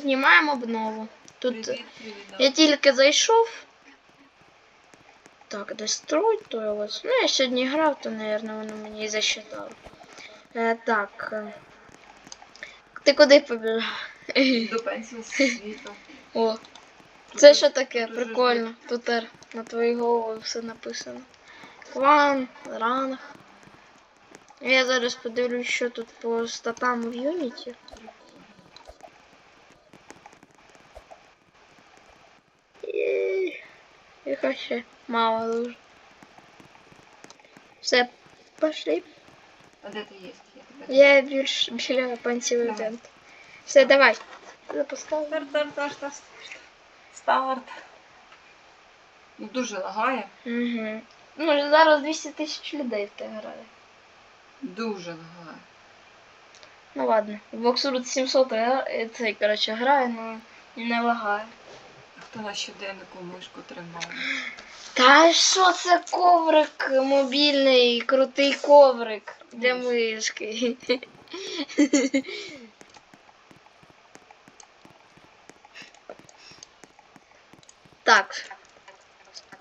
Знімаємо обнову. Тут Привіт, привіт. я тільки зайшов. Так, я ось. Ну, я сьогодні грав, то, мабуть, воно мені і засчитало. Е, так. е, Ти куди побіжав? До пенсії світу. О, Тут це що таке? Прикольно. Тут на твоїй голові все написано. Клан, ранг. Я зараз подивлюсь, що тут по статам в Юніті. І... Їх ще мало дуже. Все, пошли. Де ти є? Я більш біля Давай. тент. Все, давай. Запускай. Старт, старт, старт, старт. Старт. Ну дуже лагає. Угу. Ну, зараз 200 тисяч людей в те грає. Дуже лагає. Ну ладно. Боксурут 700 гра- цей, коротше, грає, но не лагає. Хто на щоденнику мишку тримає? Та що це коврик мобільний, крутий коврик для Миш. мишки. Так.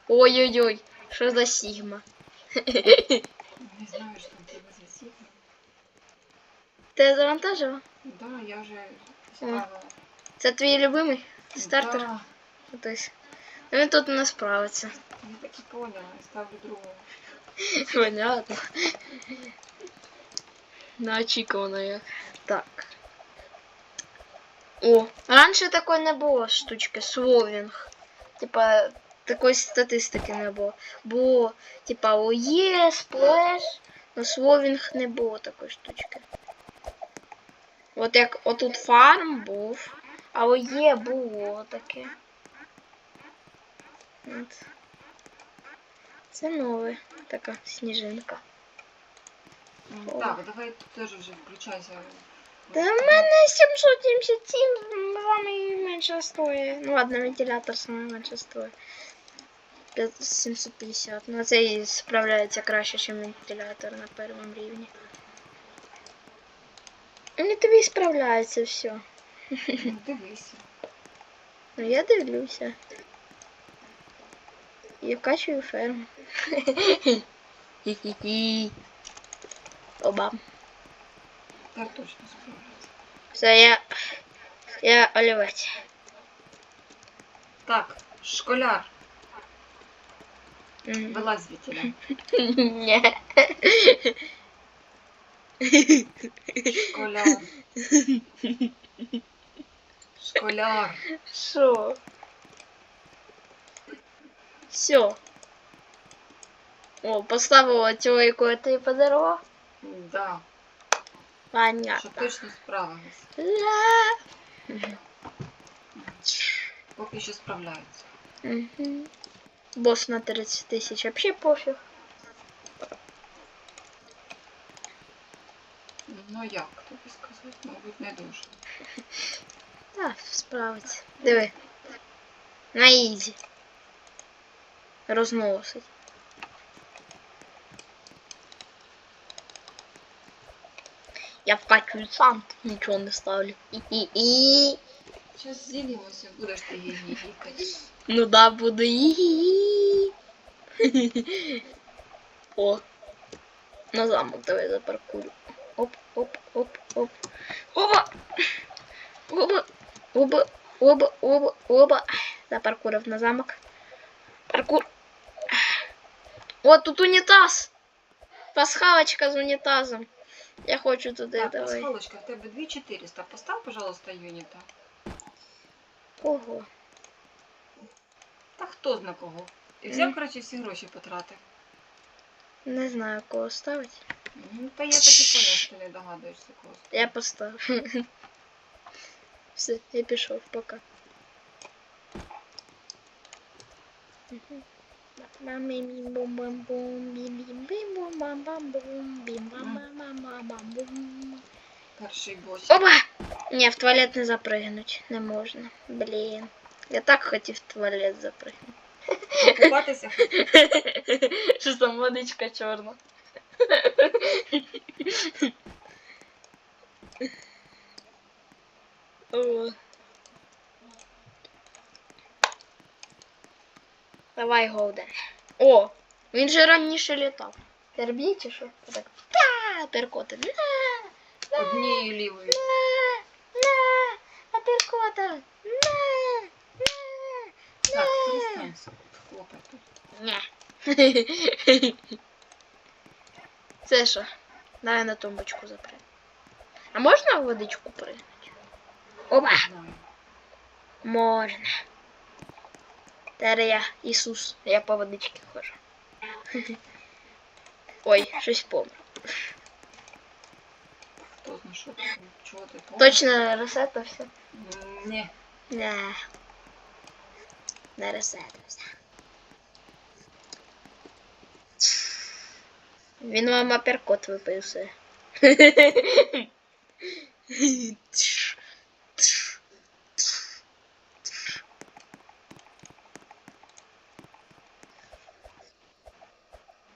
Ой-ой-ой, що за Сігма? Не знаю, що там тебе засікне. Ти завантажила? Да, я вже ставила. Це твій любимий стартер? Да, Тобто, ну, він тут не справиться. я так і поняла, я ставлю другого. Понятно. Неочікувано як. Так. О, раніше такої не було штучки, словінг. Типа, такої статистики не було. Було, типа, ОЄ, сплеш, но словінг не було такої штучки. От як отут фарм був, а ОЄ було таке. От. Це нове, така сніжинка. О. Так, давай теж вже включайся. Та в мене 777 самий менше стоїть. Ну ладно, вентилятор самий менше стоїть. 750. Ну цей справляється краще, ніж вентилятор на першому рівні. Ну тобі справляється все. Ну, Дивися. Ну я дивлюся. І вкачую ферму. Хі-хі-хі. Оба. Так точно справляється. Все, я. Я олівець. Так, школяр, Мгм. вилазь звідтіля. Ні. Школяр. Школяр. Що? Все. О, поставила цього, яку я тобі подарував. Да, щоб Понятно. точно справилась. Ля. Поки що справляються. Мгм. Босс на 30 тисяч, вообще пофіг. Ну як тобі сказати, мабуть, не дуже. Так, справиться. Диви. На ізі. Розносить. Я вкачую сам, нічого не ставлю. І-і-і. Зараз зілімося, будеш ти її їкати. Ну да, буду і. О. На замок давай запаркую. Оп, оп, оп, оп. Оба! Оба! Оба! Оба! Оба! Оба! Запаркурив на замок. Паркур. О, тут унітаз! Пасхалочка з унітазом. Я хочу туди, Так, давай. пасхалочка, в тебе 2400. Постав, пожалуйста, юніта. Ого. Та хто зна кого? Ти взяв, Мгм. коротше, всі гроші потратив. Не знаю, кого ставити. Ну, та я так і поняв, що не догадуєшся кого. Я поставив. Все, я пішов, пока. Мгм. Бам-бам-бім-бум-бам-бум, бім-бім-бім-бум-бам-бам-бум, бім-бам-бам-бам-бам-бум. Перший бос. Опа! Ні, в туалет не запригнуть. Не можна. Блін. Я так хотів в туалет запригнути. Купатися Що там водичка чорна. О. Давай, Голден. О! Він же раніше літав. Тербій чи що? Так. Та, перкоти. На, Однією лівою. на, на, а перкота. На, на, Так, на. Це що? Давай на тумбочку запри. А можна водичку пригнути? Опа! Знаю. Можна. Тепер я Ісус, я по водичці ходжу. Ой, щось помер. Хто знає, що це? Чого ти помниш? Точно ресетався? М, Ні. Не. Не ресетався. Він вам аперкот виписує.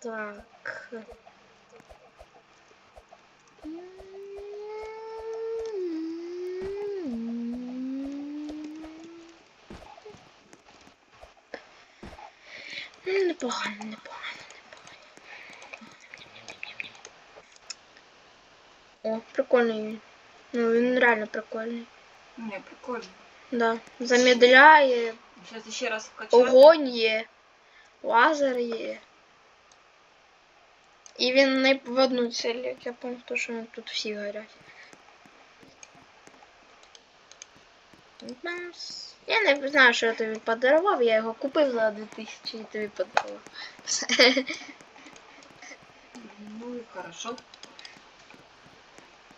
Так. Непогано, непогано, непогано. О, прикольний він. Ну, він реально прикольний. Ні, прикольно. Да. Замедляє, Зараз ще раз вкачати. огонь є, лазер є. І він не в одну ціль, як я пам'ятаю, то, що тут всі горять. Я не знаю, що я тобі подарував, я його купив за 2000 і тобі подарував. Ну і хорошо.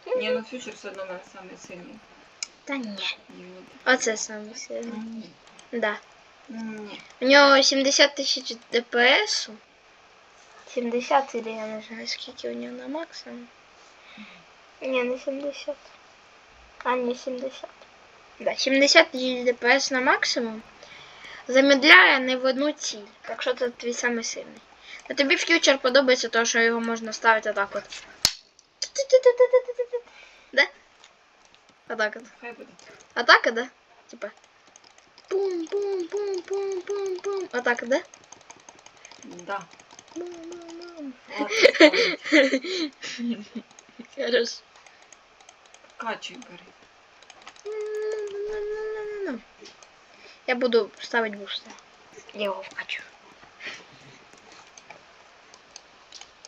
Ні, ну фьючер все одно мене самий сильний. Та ні. Оце саме сильне. Ні. Да. Ні. У нього 70 тисяч ДПС. 70 или я не знаю, скільки у нього на максимум. Ні, не 70. А, не 70. Да, 70 тисяч ДПС на максимум. Замедляє не в одну ціль. Так що це твій самий сильний. А тобі фьючер подобається, тому що його можна ставити отак от. Да? Отак от. Хай буде. Атака, да? Типа. Пум-пум-пум-пум-пум-пум. Атака, да? Да. Хорошо. Качуй бери. Я буду ставить бустер. Я його вкачу.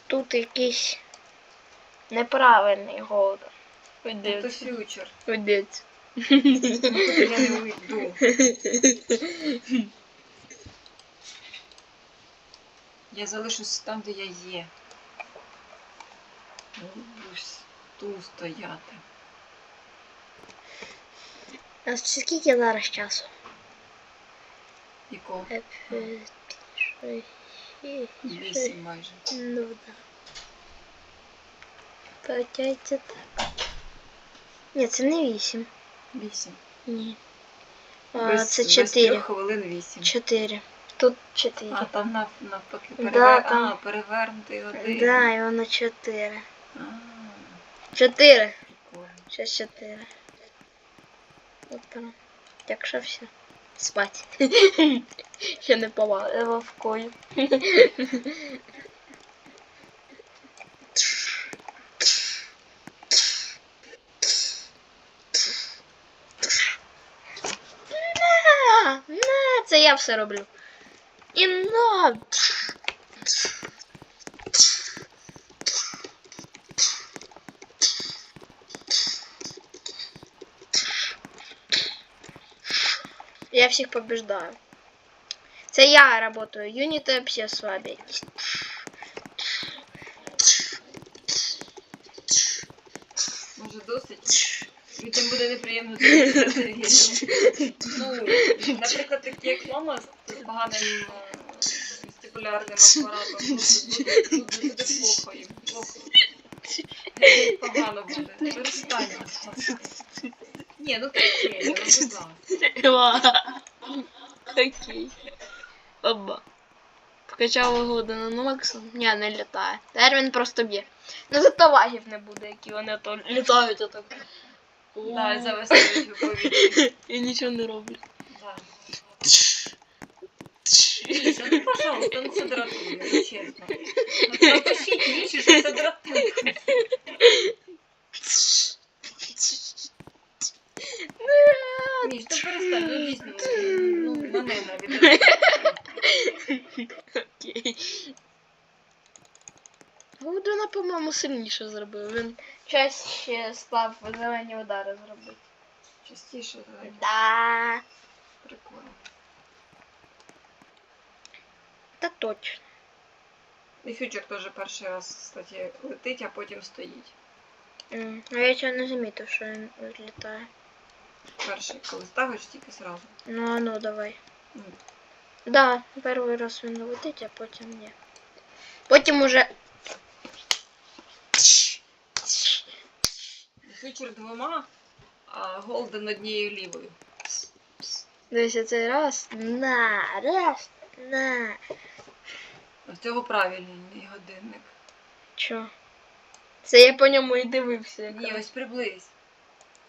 Тут якийсь неправильний голод. Ну, то фьючер. Одець. Я не уйду. Я залишусь там, де я є. Будеш тут стояти. А скільки зараз часу? Якого? Е, Вісім майже. Ну да. Получається так. Ні, це не вісім. Вісім. Ні. А, Без- це без чотири. трьох хвилин вісім. Чотири. Тут чотири. А там нав, навпаки Да, перевер... там- а, перевернутий один. Да, і воно чотири. А, Чотири. прикольно. Ще чотири. От прям. Якщо все. Спать. Ще не повали вовкою. На, на, це я все роблю. І на. Я всіх побеждаю. Це я работаю. Юніти всі слабі. якісь. Може? І тим буде неприємно. Ну, наприклад, такі як мама з поганим вестибулярним апаратом. ну, буде плохо їм. Погано буде. Перестань. Ні, ну таке, ну будь ласка. Окей. Оба. Вкачав угоду на максимум. Ні, не літає. Тепер він просто б'є. Ну зато лагів не буде, які вони то літають отак. Да, їх у повітря. І нічого не роблять. Міша, ну пожалуйста, ну це дратує, ну чесно. Ну, Напишіть Міші, що це дратує. Міш, ну перестань, ну дійсно, ну мене навіть. Окей. Гудона, по-моєму, сильніше зробив. Він чаще став зелені удари зробити. Частіше давай. Да. Прикольно. Та точно. І фьючер теж перший раз, кстати, летить, а потім стоїть. М, А я цього не замітив, що він відлітає. Перший, коли ставиш, тільки зразу. Ну, а ну, давай. Ну, Да, перший раз він летить, а потім ні. Потім уже. Фьючер двома, а голден однією лівою. Дивись, цей раз. На, раз, на. В цього правильний годинник. Чо? Це я по ньому і дивився. Ні, ось приблизь.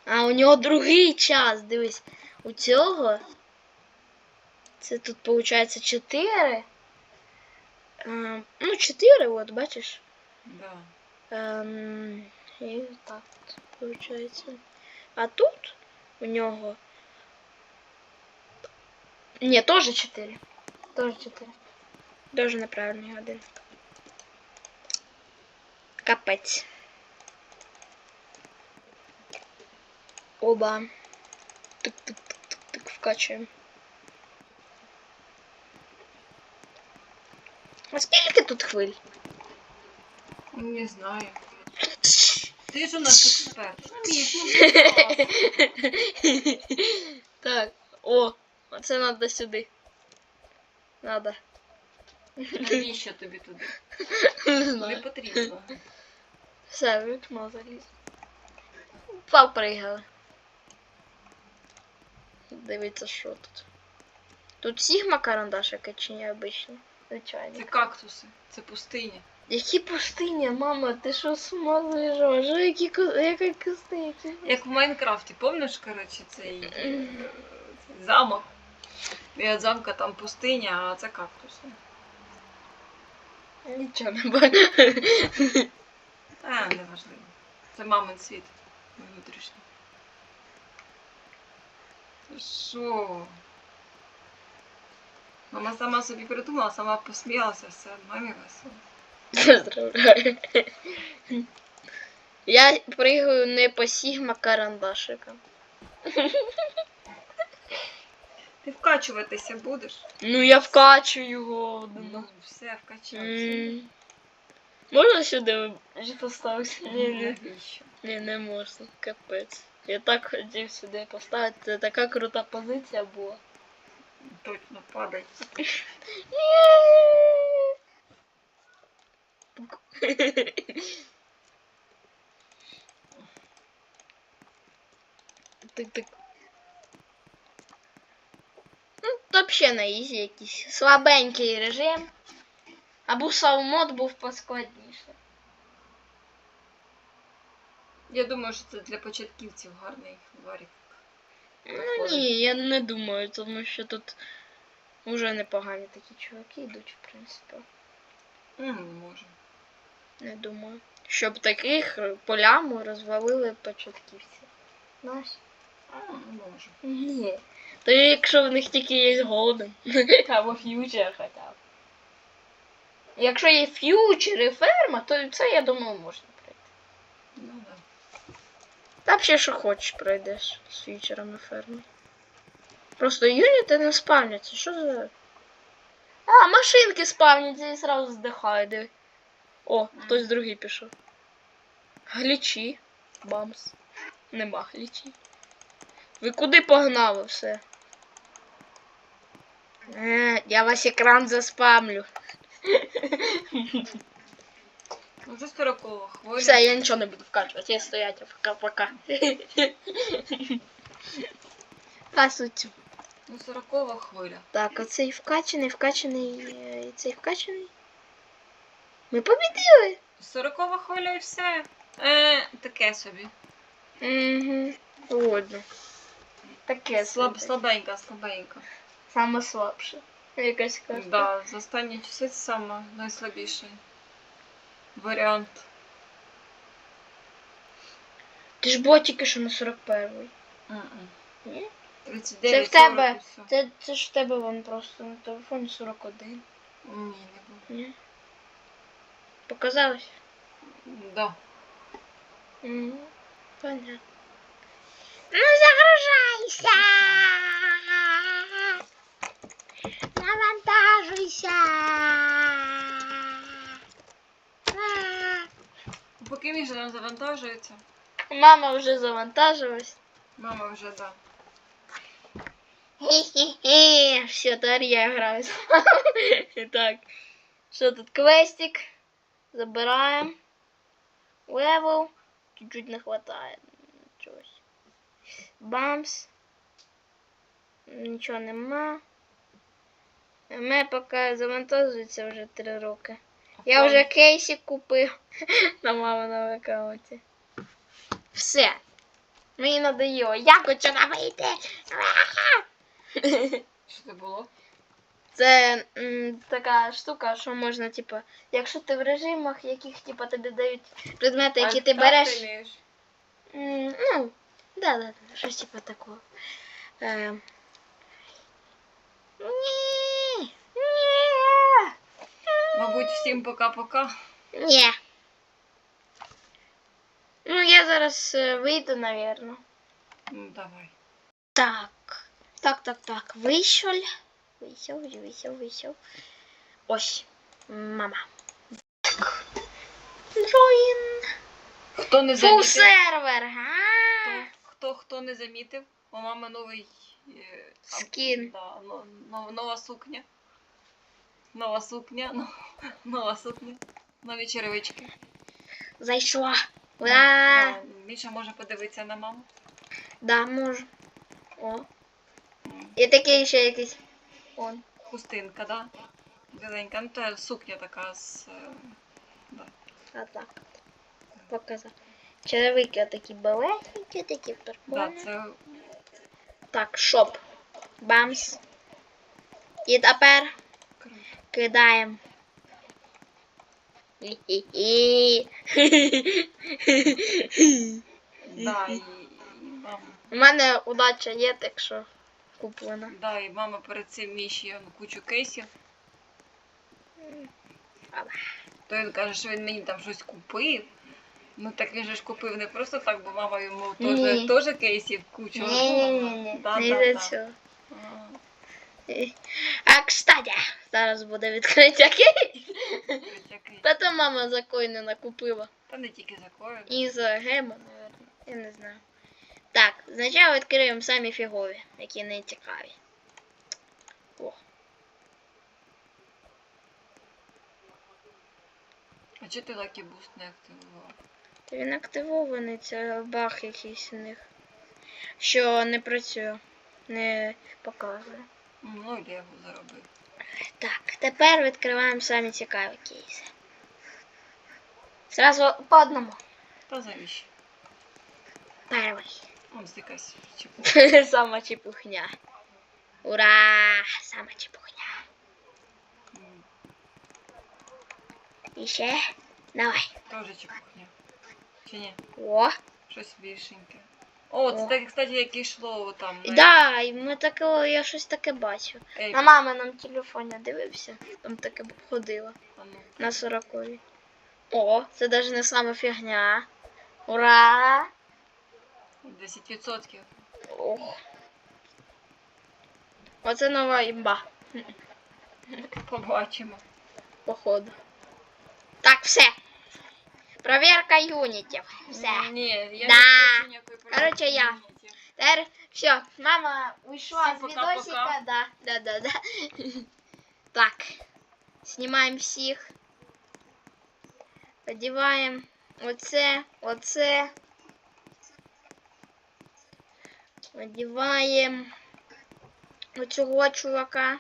А у нього другий час, дивись. У цього. Це тут виходить 4. Ем, ну, 4, от, бачиш. Да. Ем, і так виходить. А тут у нього. Ні, теж 4. Теж 4. Дуже неправильний годинник. Капець. Оба. Тик-тик-тик-тик вкачуємо. А скільки тут хвиль? Не знаю. Ти ж у нас експерт. Так, о, оце надо сюди. Надо. Навіщо тобі туди? Не Не знаю. потрібно. Все, в вікно заліз. Попригали. Дивіться, що тут. Тут сігма карандашика чи не обично? Звичайно. Це кактуси, це пустиня. Які пустині, мама, ти що зайшла? Що які ку- яка пустиня? Як в Майнкрафті, пам'ятаєш, коротше, цей е, цей замок? Біля замка там пустиня, а це кактуси. Нічого не бачу. А, неважливо. Це мамин світ внутрішній. Що? Мама сама собі придумала, сама посміялася, все, мамі весело. Поздравляю. Я пригаю не по сігма карандашикам. Ти вкачуватися будеш? Ну я вкачу його. Ну, все, вкачався. М. Можна сюди поставити? Ні, ні. Навіщо? Ні, не можна. Капець. Я так хотів сюди поставити. Це така крута позиція була. Точно падай. Тик-тик. Ну, то взагалі на ізі якийсь слабенький режим. Або саумод був поскладніше. Я думаю, що це для початківців гарний варік. Ну ні, я не думаю, тому що тут вже непогані такі чуваки йдуть, в принципі. М, може. Не думаю. Щоб таких поляму розвалили початківці. Знаєш? А, може. Ні. То якщо в них тільки є голден. Або ф'ючер хоча б. Якщо є ф'ючер і ферма, то це, я думаю, можна пройти. Ну да. Та взагалі, що хочеш, пройдеш з ф'ючером і фермою. Просто юніти не спавняться. Що за. А, машинки спавняться і зразу здихають. диви. О, хтось другий пішов. Глічі. Бамс. Нема глічі. Ви куди погнали все? Е, я ваш екран заспамлю. Ну це хвиля. Все, я нічого не буду вкачувати, я стоять, пока-пока. Пасуцю. Ну сорокова хвиля. Так, оцей вкачаний, вкачаний, е, і цей вкачаний. Ми побідили. Сорокова хвиля і все. Е, таке собі. Угу. Ладно. Таке Слаб, собі. слабенька, слабенька. Саме слабше. Якась карта. Да, за останні часи це саме найслабіший варіант. Ти ж була тільки що на 41-й. М-м. Ні? 39, Це в тебе. 40 і все. Це, це ж в тебе вон просто на телефоні 41. Ні, не було. Ні? Показалось? Да. Угу. Понятно. Ну загружайся! Навантажуйся! Поки він же нам завантажується, Мама вже завантажилась. мама вже да. Хе-хе-хе. Все, тепер я граю. так. Що тут квестик? Забираємо. Левел. Чуть-чуть не хватає. Чогось. Бамс. Нічого нема. Мене поки завантажується вже 3 роки. Я вже кейсик купив на маминому аккаунті. Все. Мені надоїло. Я хочу на вийти. Що це було? Це м, така штука, що можна, типу, якщо ти в режимах, яких типу, тобі дають предмети, які А ти береш. м, ну, да, да, да, щось типу такого. Е, ні, Мабуть, всім пока-пока. ні. Ну, я зараз е, вийду, напевно. Ну, давай. Так. Так, так, так. Вийшов. Вийшов, вийшов, вийшов. Ось. Мама. Так. Дроїн. Хто не замітив? сервер. Хто, хто, хто не замітив? У мами новий е, Скін. Да, но, но- нова сукня. Нова сукня, но- нова сукня. Нові черевички. Зайшла. Да. да, Міша може подивитися на маму. Да, можу. О. І такий ще якийсь. Он. Хустинка, да? Біленька. Ну, то сукня така з. е, Да. А так. Показав. Черевики такі белесенькі, такі Да, прикольні. це Так, шоп. Бамс. І тепер. Кидаємо. Да, і, і мама. У мене удача є, так що куплена. Да, і мама перед цим ну, кучу кейсів. То він каже, що він мені там щось купив. Ну так він же ж купив не просто так, бо мама йому теж, Ні. теж кейсів кучу. Ні-ні-ні, Да, не да, за да. А кстати, зараз буде відкриття? Та то мама за коїни накупила. Та не тільки за кою. І за гема, наверное. Я не знаю. Так, спочатку відкриємо самі фігові, які не цікаві. О, А чого ти Lucky Boost не активував? він активований, це баг якийсь у них. Що не працює, не показує. Ну, Лего заробив. Так, тепер відкриваємо самі цікаві кейси. Зразу по одному. Та завіщо? Перший. Он якась чепуха. Сама чепухня. Ура! Сама чепухня. М, І ще. Давай. Теж чепухня. Чи ні? О. Щось більшеньке. О, це так, кстати, як йшло там. І Да, і ми таке, я щось таке бачив. Ей, На маминому телефоні дивився, там таке ходило. а ну. На 40 О, це навіть не сама фігня. Ура! 10%. Ох. Оце нова імба, Побачимо. походу. Так, все. Проверка юнітів. Все. Ні, я Да. не хочу ніякої Короче, я. перевірки. Тепер все, мама уйшла Всім з пока-пока. відосика. Да, да, да, да. Так. Знімаємо всіх. Одіваємо оце, оце. Одіваємо оцього чувака.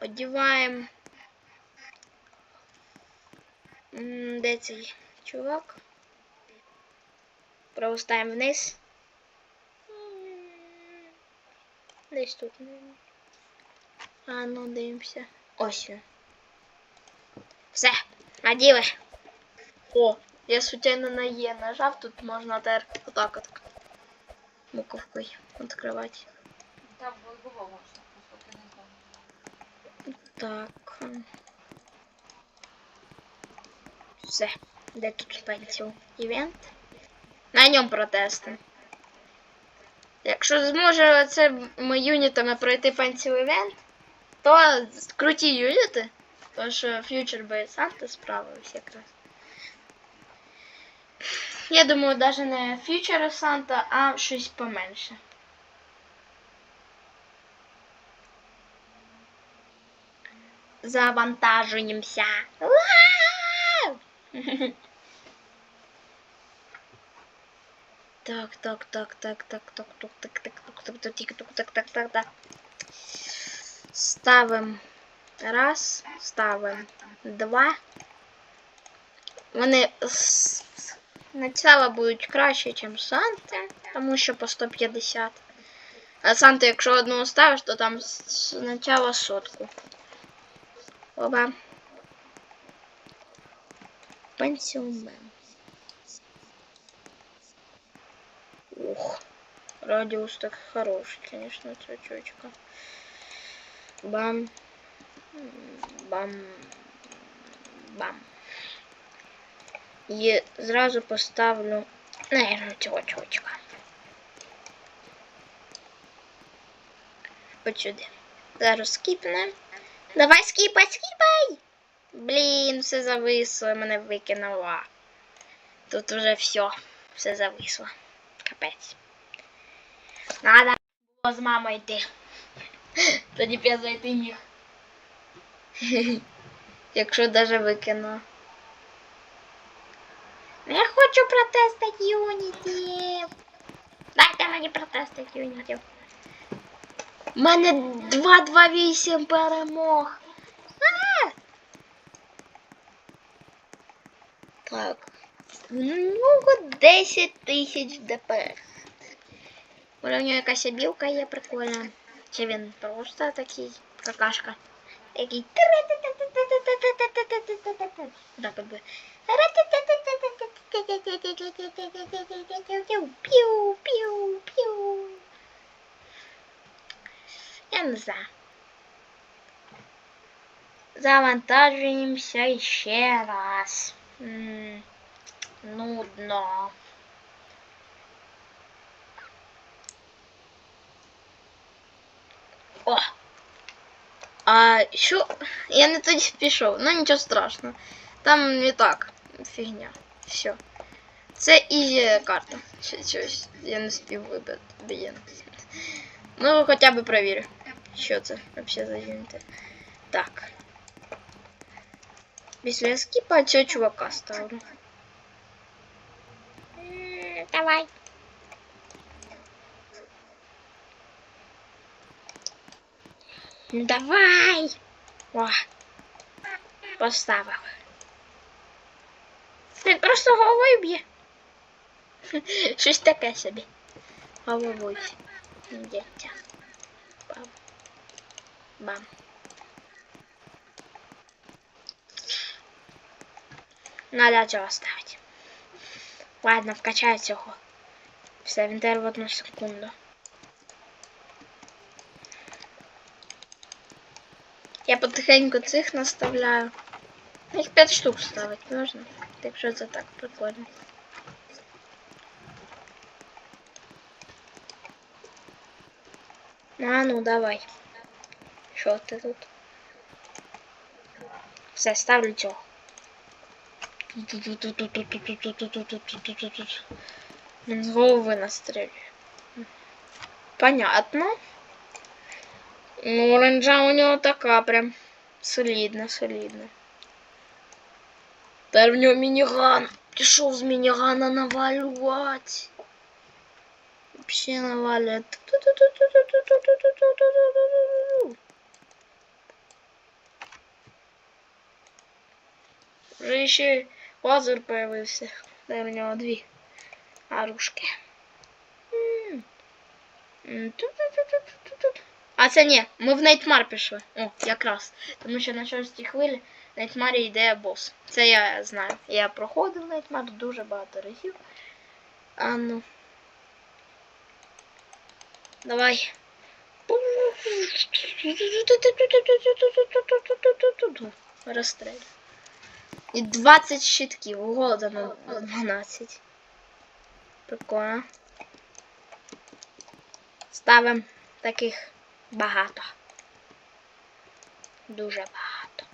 Одіваємо. Де цей чувак? Провустаємо вниз. Десь тут. мабуть. А ну дивимося. Ось. Все, наділи. О, я случайно на Е нажав, тут можна тепер отак от буковкою відкривати. Там було можна, просто не знав. Так. Все. Де тут пенсіл? Івент? На ньому протести. Якщо зможе цими юнітами пройти пенсіл івент, то круті юніти. Тому що Future Base Санта справився якраз. Я думаю, навіть не Future Санта, а щось поменше. Завантажуємося. Вау! Так, так, так, так, так, так, так, так, так, так, так, так, так, так, так, так, так. Ставим раз, ставим два. Вони начало будуть краще, ніж Санти, тому що по 150. А Санти, якщо одну ставиш, то там спочатку сотку. Оба. Пенсіомен. Ух. Радиус так хороший, конечно, цветочка. Бам. М, Бам. Бам. І зразу поставлю, наверное, цього чувачка. От сюди. Зараз скіпнемо. Давай скіпай, скіпай! Блін, все зависло, мене викинуло. Тут уже все, все зависло. Капець. Надо було з мамою йти. Тоді б я зайти міг. Якщо даже викинула. Я хочу протестити юнітів. Дайте мені протестити юнітів. У мене 228 перемог. Так. Ну, 10 тисяч ДПС. Може в нього якась білка є прикольна. Чи він просто такий какашка. Який. Так от би. Піу, піу, піу. Я не знаю. Завантажуємося ще раз. М, Нудно. О! А що? Я не тоді пішов, ну нічого страшного. Там не так. Фігня. Все. Це ізі карта. Ще щось. Я не спів вибити. Блін. Ну, хоча б провірю. Що це взагалі за юніти? Так. Після скіпа цього чувака ставлю. М, Давай. Ну давай. О. Поставив. Він просто головою б'є. Щось таке собі. Головою. Дядя. Бам. Бам. Надо цього ставити. Ладно, вкачаю цього. Все, він тепер в одну секунду. Я потихеньку цих наставляю. Їх 5 штук ставити можна. Якщо це так прикольно. А ну давай. Що ти тут? Все, ставлю цього. Він з голови. Понятно. Ну, оранжа у нього така прям солідна, солідна. Тепер в нього мініган. Пішов з мінігана навалювати. Вообще навалює. Вже ще лазер появився. Де в нього дві оружки. А це ні, ми в Найтмар пішли. О, якраз. Тому що на шостій хвилі в Найтмарі йде бос. Це я знаю. Я проходив Найтмар дуже багато разів. А ну. Давай. Розстрілюй. І 20 щитків. Угода на 12. Прикольно. Ставимо таких багато. Дуже багато.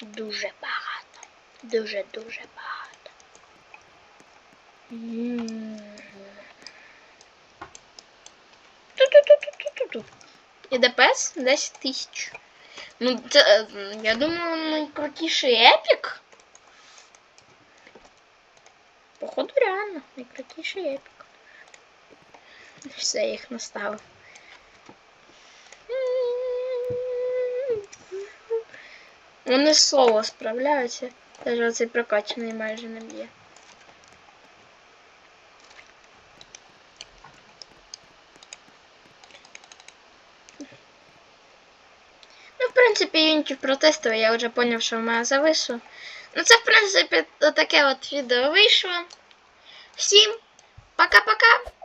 Дуже багато. Дуже-дуже багато. Ту-ту-ту-ту-ту-ту. І ДПС 10 тисяч. Ну, це, е, я думаю, найкрутіший епік. Походу, реально, найкрутіший епік. Все, я їх наставив. Вони соло справляються. Навіть оцей прокачаний майже не б'є. Ну, в принципі, юнітів я вже поняв, що в мене зависло. Ну, це, в принципі, таке от відео вийшло. Всім пока-пока!